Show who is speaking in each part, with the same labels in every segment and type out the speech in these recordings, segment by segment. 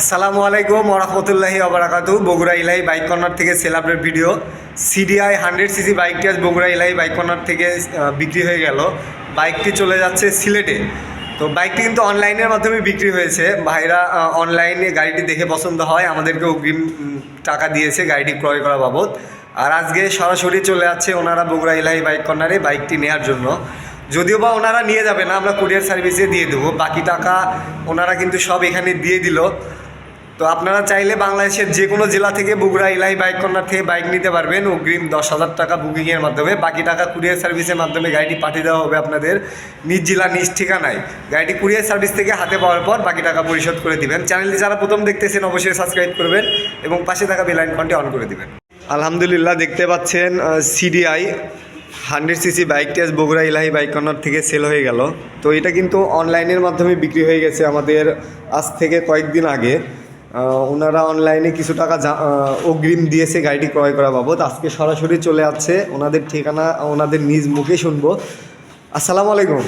Speaker 1: আসসালামু আলাইকুম ওরহমতুল্লাহি আবরাকাতু বগুড়া ইলাহি বাইক কর্নার থেকে sale update video. CDI hundred CC বাইকটি আজ বগুড়া ইলাহি বাইক কর্নার থেকে বিক্রি হয়ে গেল। বাইকটি চলে যাচ্ছে সিলেটে। তো বাইকটি কিন্তু অনলাইনের মাধ্যমে বিক্রি হয়েছে। ভাইরা অনলাইনে গাড়িটি দেখে পছন্দ হয়। আমাদেরকে অগ্রিম টাকা দিয়েছে গাড়িটি ক্রয় করা বাবদ। আর আজকে সরাসরি চলে যাচ্ছে ওনারা বগুড়া ইলাহি বাইক কর্নারে বাইকটি নেওয়ার জন্য। যদিও বা ওনারা নিয়ে যাবে না, আমরা কুরিয়ার সার্ভিসে দিয়ে দেবো। বাকি টাকা ওনারা কিন্তু সব এখানে দিয়ে দিল। তো আপনারা চাইলে বাংলাদেশের যে কোনো জেলা থেকে বগুড়া ইলাহি বাইক কর্নার থেকে বাইক নিতে পারবেন। অগ্রিম দশ হাজার টাকা বুকিংয়ের মাধ্যমে। বাকি টাকা কুরিয়ার সার্ভিসের মাধ্যমে গাড়িটি পাঠিয়ে দেওয়া হবে আপনাদের নিজ জেলা নিজ ঠিকানায়। গাড়িটি কুরিয়ার সার্ভিস থেকে হাতে পাওয়ার পর বাকি টাকা পরিশোধ করে দিবেন। চ্যানেলটি যারা প্রথম দেখতেছেন, অবশ্যই সাবস্ক্রাইব করবেন এবং পাশে থাকা বেল আইকনটি অন করে দিবেন। আলহামদুলিল্লাহ, দেখতে পাচ্ছেন সিডিআই হান্ড্রেড সিসি বাইকটি আজ বগুড়া ইলাহি বাইক কর্নার থেকে সেল হয়ে গেল। তো এটা কিন্তু অনলাইনের মাধ্যমে বিক্রি হয়ে গেছে আমাদের আজ থেকে কয়েকদিন আগে। ওনারা অনলাইনে কিছু টাকা অগ্রিম দিয়েছে গাড়িটি ক্রয় করা বাবদ। আজকে সরাসরি চলে আসছে। ওনাদের ঠিকানা ওনাদের নিজ মুখে শুনব। আসসালামু আলাইকুম।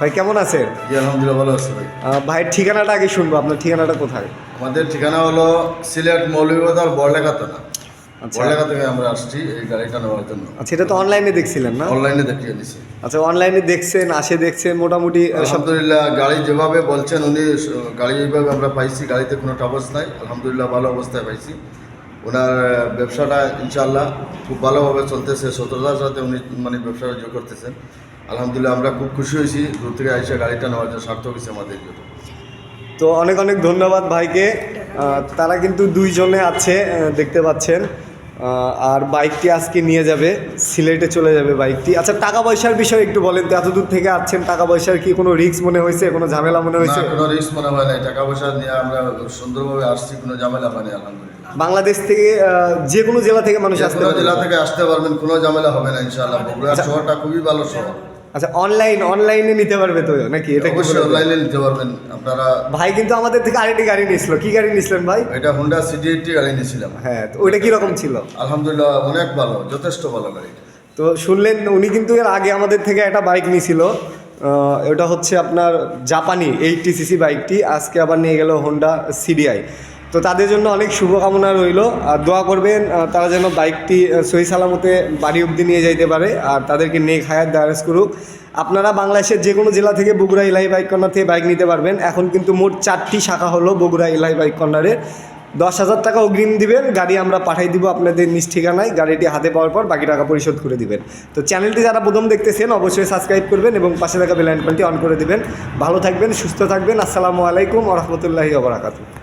Speaker 1: ভাই কেমন আছেন?
Speaker 2: জি আলহামদুলিল্লাহ ভালো আছে ভাই।
Speaker 1: ভাইয়ের ঠিকানাটা আগে শুনব। আপনার ঠিকানাটা কোথায়?
Speaker 2: আমাদের ঠিকানা হলো সিলেট মৌলভীবাজার বড়লেখা থানা
Speaker 1: আচ্ছা।
Speaker 2: থেকে আমরা আসছি এই গাড়িটা নেওয়ার জন্য।
Speaker 1: আচ্ছা এটা তো অনলাইনে দেখছিলেন না?
Speaker 2: অনলাইনে দেখিয়ে দিছি।
Speaker 1: আচ্ছা অনলাইনে দেখছেন আসে দেখছেন মোটামুটি
Speaker 2: আলহামদুলিল্লাহ গাড়ি যেভাবে বলছেন উনি গাড়ি যেভাবে আমরা পাইছি গাড়িতে কোনো টাবস নাই। আলহামদুলিল্লাহ ভালো অবস্থায় পাইছি। ওনার ব্যবসাটা ইনশাআল্লাহ খুব ভালোভাবে চলতেছে। সততার সাথে উনি মানে ব্যবসাটা যোগ করতেছেন। আলহামদুলিল্লাহ আমরা খুব খুশি হয়েছি। দূর থেকে আইসা গাড়িটা নেওয়ার জন্য সার্থক হয়েছে আমাদের জন্য।
Speaker 1: তো অনেক অনেক ধন্যবাদ ভাইকে। তারা কিন্তু দুইজনে আছে দেখতে পাচ্ছেন। আর বাইকটি আজকে নিয়ে যাবে সিলেটে চলে যাবে বাইকটি। আচ্ছা টাকা পয়সার বিষয়ে একটু বলেন তো এত দূর থেকে আসছেন টাকা পয়সার কি কোনো রিস্ক মনে হয়েছে কোনো ঝামেলা মনে হয়েছে?
Speaker 2: কোনো রিস্ক মনে হয় নাই টাকা পয়সা নিয়ে আমরা সুন্দরভাবে আসছি কোনো ঝামেলা হয়নি আলহামদুলিল্লাহ।
Speaker 1: বাংলাদেশ থেকে যে কোনো জেলা থেকে মানুষ আসতে
Speaker 2: জেলা থেকে আসতে পারবেন কোনো ঝামেলা হবে না ইনশাআল্লাহ। বগুড়া শহরটা খুবই ভালো শহর।
Speaker 1: আচ্ছা অনলাইন অনলাইনে নিতে পারবে তো নাকি? এটা কি
Speaker 2: অবশ্যই অনলাইনে নিতে পারবেন। আপনারা
Speaker 1: ভাই কিন্তু আমাদের থেকে আরেকটি গাড়ি নিয়েছিল। কি গাড়ি নিয়েছিলেন ভাই?
Speaker 2: এটা হুন্ডা সিডি এইটটি গাড়ি নিয়েছিলাম।
Speaker 1: হ্যাঁ তো ওইটা কীরকম ছিল?
Speaker 2: আলহামদুলিল্লাহ অনেক ভালো যথেষ্ট ভালো গাড়ি
Speaker 1: তো শুনলেন উনি কিন্তু এর আগে আমাদের থেকে একটা বাইক নিয়েছিল। ওটা হচ্ছে আপনার জাপানি এইটটি সিসি বাইকটি। আজকে আবার নিয়ে গেল হোন্ডা সিডিআই তো তাদের জন্য অনেক শুভকামনা রইল। আর দোয়া করবেন তারা যেন বাইকটি সহি সালামতে বাড়ি অবধি নিয়ে যাইতে পারে আর তাদেরকে নেক হায়াত দারাজ করুক। আপনারা বাংলাদেশের যে কোনো জেলা থেকে বগুড়া ইলাহি বাইক কর্নার থেকে বাইক নিতে পারবেন। এখন কিন্তু মোট চারটি শাখা হলো বগুড়া ইলাহি বাইক কর্নারের। দশ হাজার টাকা অগ্রিম দিবেন, গাড়ি আমরা পাঠাই দিব আপনাদের নিজ ঠিকানায়, গাড়িটি হাতে পাওয়ার পর বাকি টাকা পরিশোধ করে দিবেন। তো চ্যানেলটি যারা প্রথম দেখতেছেন, অবশ্যই সাবস্ক্রাইব করবেন এবং পাশে থাকা বেল আইকনটি অন করে দিবেন। ভালো থাকবেন, সুস্থ থাকবেন। আসসালামু আলাইকুম রহমতুল্লাহি ওবরাকাতু